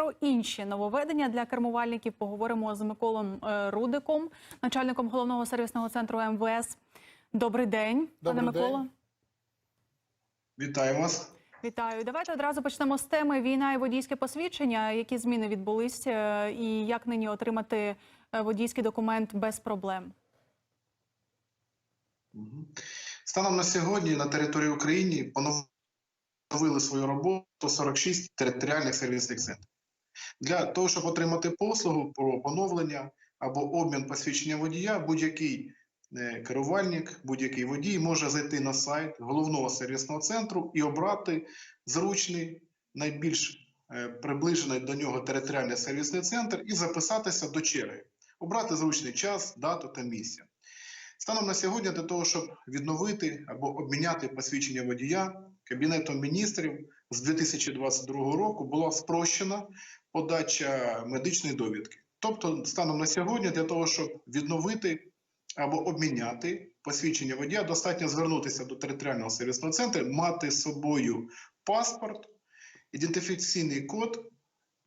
про інші нововведення для кермувальників поговоримо з Миколом е, Рудиком, начальником головного сервісного центру МВС. Добрий день, пане Добрий Микола. день. Вітаю вас. Вітаю. Давайте одразу почнемо з теми війна і водійське посвідчення. Які зміни відбулись е, і як нині отримати е, водійський документ без проблем? Станом на сьогодні на території України поновили свою роботу 46 територіальних сервісних центрів. Для того, щоб отримати послугу про поновлення або обмін посвідчення водія, будь-який е, керувальник, будь-який водій може зайти на сайт головного сервісного центру і обрати зручний, найбільш е, приближений до нього територіальний сервісний центр і записатися до черги, обрати зручний час, дату та місце. Станом на сьогодні для того, щоб відновити або обміняти посвідчення водія, Кабінетом міністрів з 2022 року була спрощена подача медичної довідки. Тобто, станом на сьогодні, для того, щоб відновити або обміняти посвідчення водія, достатньо звернутися до територіального сервісного центру, мати з собою паспорт, ідентифікаційний код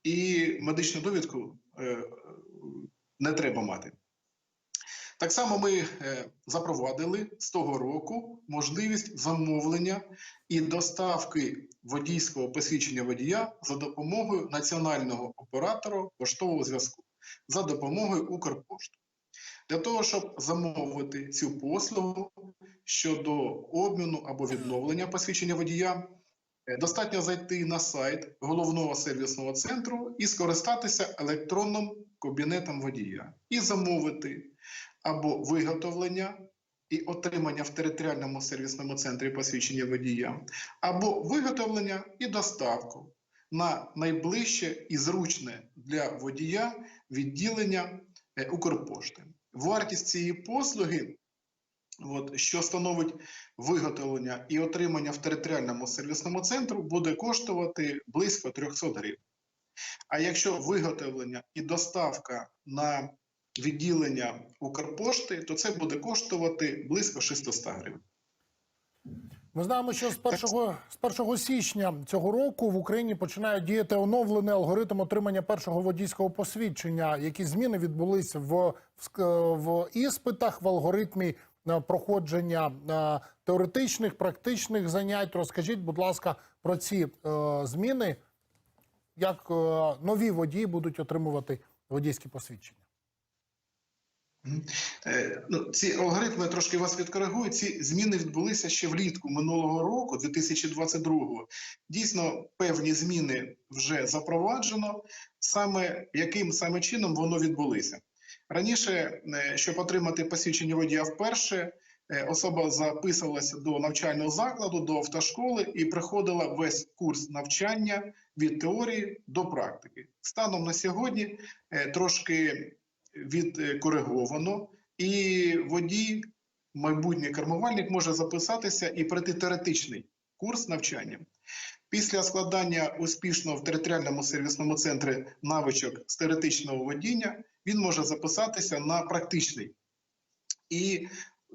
і медичну довідку е, не треба мати. Так само ми е, запровадили з того року можливість замовлення і доставки водійського посвідчення водія за допомогою національного оператора поштового зв'язку за допомогою Укрпошти. Для того, щоб замовити цю послугу щодо обміну або відновлення посвідчення водія, е, достатньо зайти на сайт головного сервісного центру і скористатися електронним кабінетом водія і замовити або виготовлення і отримання в територіальному сервісному центрі посвідчення водія, або виготовлення і доставку на найближче і зручне для водія відділення е, Укрпошти. Вартість цієї послуги, от, що становить виготовлення і отримання в територіальному сервісному центру, буде коштувати близько 300 гривень. А якщо виготовлення і доставка на відділення Укрпошти, то це буде коштувати близько 600 гривень. Ми знаємо, що з 1, з 1 січня цього року в Україні починає діяти оновлений алгоритм отримання першого водійського посвідчення. Які зміни відбулись в, в, в іспитах в алгоритмі е, проходження е, теоретичних, практичних занять. Розкажіть, будь ласка, про ці е, зміни, як е, нові водії будуть отримувати водійські посвідчення. Е, Ну, ці алгоритми трошки вас відкоригую. Ці зміни відбулися ще влітку минулого року, 2022-го. Дійсно, певні зміни вже запроваджено. Саме яким саме чином воно відбулося раніше, е, щоб отримати посвідчення водія вперше, е, особа записувалася до навчального закладу, до автошколи і приходила весь курс навчання від теорії до практики. Станом на сьогодні трошки відкориговано, і водій, майбутній кермувальник, може записатися і пройти теоретичний курс навчання. Після складання успішно в територіальному сервісному центрі навичок з теоретичного водіння він може записатися на практичний. І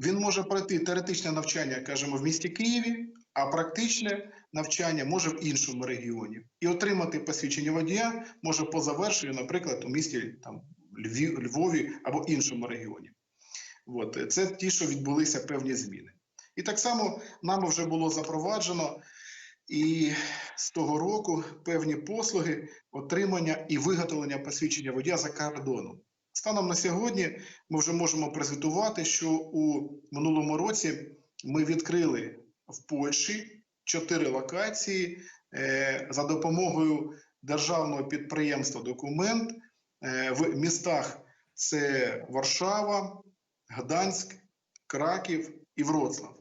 він може пройти теоретичне навчання, кажемо, в місті Києві, а практичне навчання може в іншому регіоні. І отримати посвідчення водія може по завершенню, наприклад, у місті там, Львів, Львові або іншому регіоні. От. Це ті, що відбулися певні зміни. І так само нами вже було запроваджено і з того року певні послуги отримання і виготовлення посвідчення водія за кордоном. Станом на сьогодні ми вже можемо презентувати, що у минулому році ми відкрили в Польщі чотири локації е, за допомогою державного підприємства Документ е, в містах це Варшава, Гданськ, Краків і Вроцлав.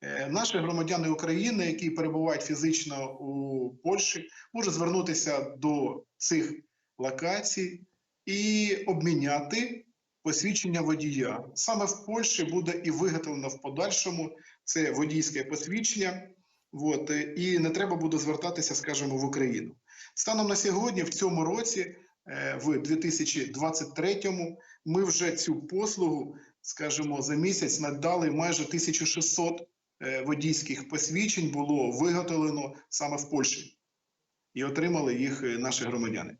Е, Наші громадяни України, які перебувають фізично у Польщі, можуть звернутися до цих локацій і обміняти посвідчення водія. Саме в Польщі буде і виготовлено в подальшому це водійське посвідчення, от, е, і не треба буде звертатися, скажімо, в Україну. Станом на сьогодні, в цьому році, е, в 2023-му, ми вже цю послугу, скажімо, за місяць надали майже 1600 е, водійських посвідчень було виготовлено саме в Польщі. і отримали їх е, наші громадяни.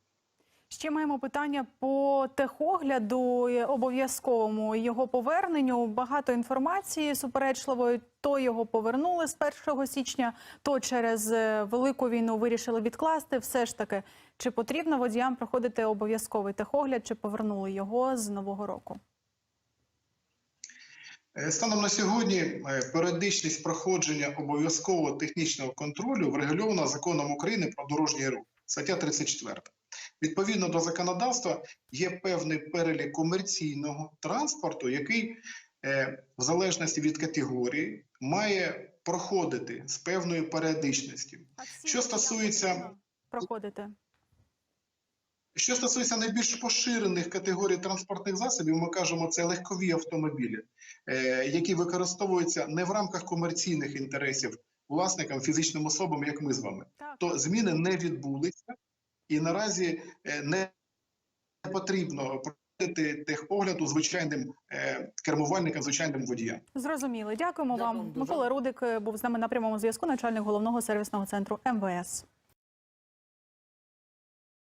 Ще маємо питання по техогляду обов'язковому його поверненню. Багато інформації суперечливої. То його повернули з 1 січня, то через е, велику війну вирішили відкласти. Все ж таки, чи потрібно водіям проходити обов'язковий техогляд, чи повернули його з нового року? Е, Станом на сьогодні е, періодичність проходження обов'язкового технічного контролю врегульована законом України про дорожній рух, стаття 34. Відповідно до законодавства є певний перелік комерційного транспорту, який е, в залежності від категорії має проходити з певною періодичністю. Що стосується- проходити? Що стосується найбільш поширених категорій транспортних засобів, ми кажемо, це легкові автомобілі, е, які використовуються не в рамках комерційних інтересів власникам, фізичним особам, як ми з вами. Так. То зміни не відбулися, і наразі е, не потрібно проводити техогляду звичайним е, кермувальникам, звичайним водіям. Зрозуміли. Дякуємо Дякуємо вам. дуже. Микола Рудик е, був з нами на прямому зв'язку, начальник головного сервісного центру МВС.